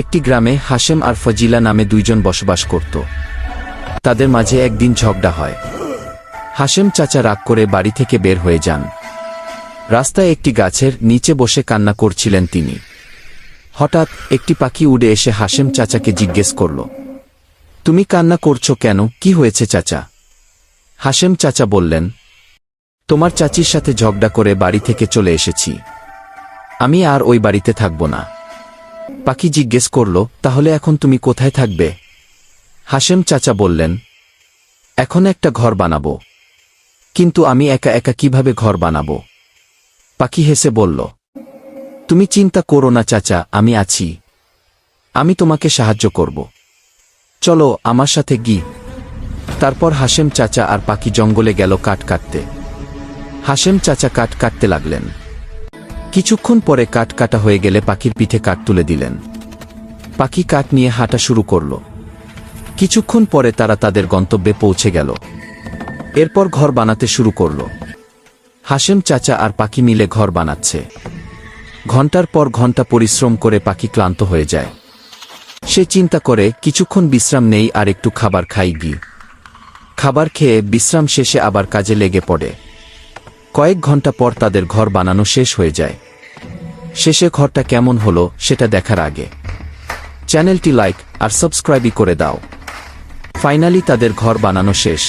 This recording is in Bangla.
একটি গ্রামে হাশেম আর ফজিলা নামে দুইজন বসবাস করত। তাদের মাঝে একদিন ঝগড়া হয়। হাশেম চাচা রাগ করে বাড়ি থেকে বের হয়ে যান। রাস্তায় একটি গাছের নিচে বসে কান্না করছিলেন তিনি। হঠাৎ একটি পাখি উড়ে এসে হাশেম চাচাকে জিজ্ঞেস করল, তুমি কান্না করছ কেন? কি হয়েছে চাচা? হাশেম চাচা বললেন, তোমার চাচির সাথে ঝগড়া করে বাড়ি থেকে চলে এসেছি। আমি আর ওই বাড়িতে থাকব না। পাখি জিজ্ঞেস করল, তাহলে এখন তুমি কোথায় থাকবে? হাসেম চাচা বললেন, এখন একটা ঘর বানাবো। কিন্তু আমি একা একা কীভাবে ঘর বানাবো? পাখি হেসে বলল, তুমি চিন্তা করো না চাচা, আমি আছি। আমি তোমাকে সাহায্য করব। চলো আমার সাথে গি। তারপর হাসেম চাচা আর পাখি জঙ্গলে গেল কাঠ কাটতে। হাসেম চাচা কাঠ কাটতে লাগলেন। কিছুক্ষণ পরে কাঠ কাটা হয়ে গেলে পাখির পিঠে কাঠ তুলে দিলেন। পাখি কাঠ নিয়ে হাঁটা শুরু করল। কিছুক্ষণ পরে তারা তাদের গন্তব্যে পৌঁছে গেল। এরপর ঘর বানাতে শুরু করল। হাসেম চাচা আর পাখি মিলে ঘর বানাচ্ছে। ঘণ্টার পর ঘণ্টা পরিশ্রম করে পাখি ক্লান্ত হয়ে যায়। সে চিন্তা করে, কিছুক্ষণ বিশ্রাম নেই আর একটু খাবার খাই খাবার খেয়ে বিশ্রাম শেষে আবার কাজে লেগে পড়ে। কয়েক ঘণ্টা পর তাদের ঘর বানানো শেষ হয়ে যায়। শেষে ঘরটা কেমন হলো সেটা দেখার আগে। চ্যানেলটি লাইক আর সাবস্ক্রাইবই করে দাও। ফাইনালি তাদের ঘর বানানো শেষ।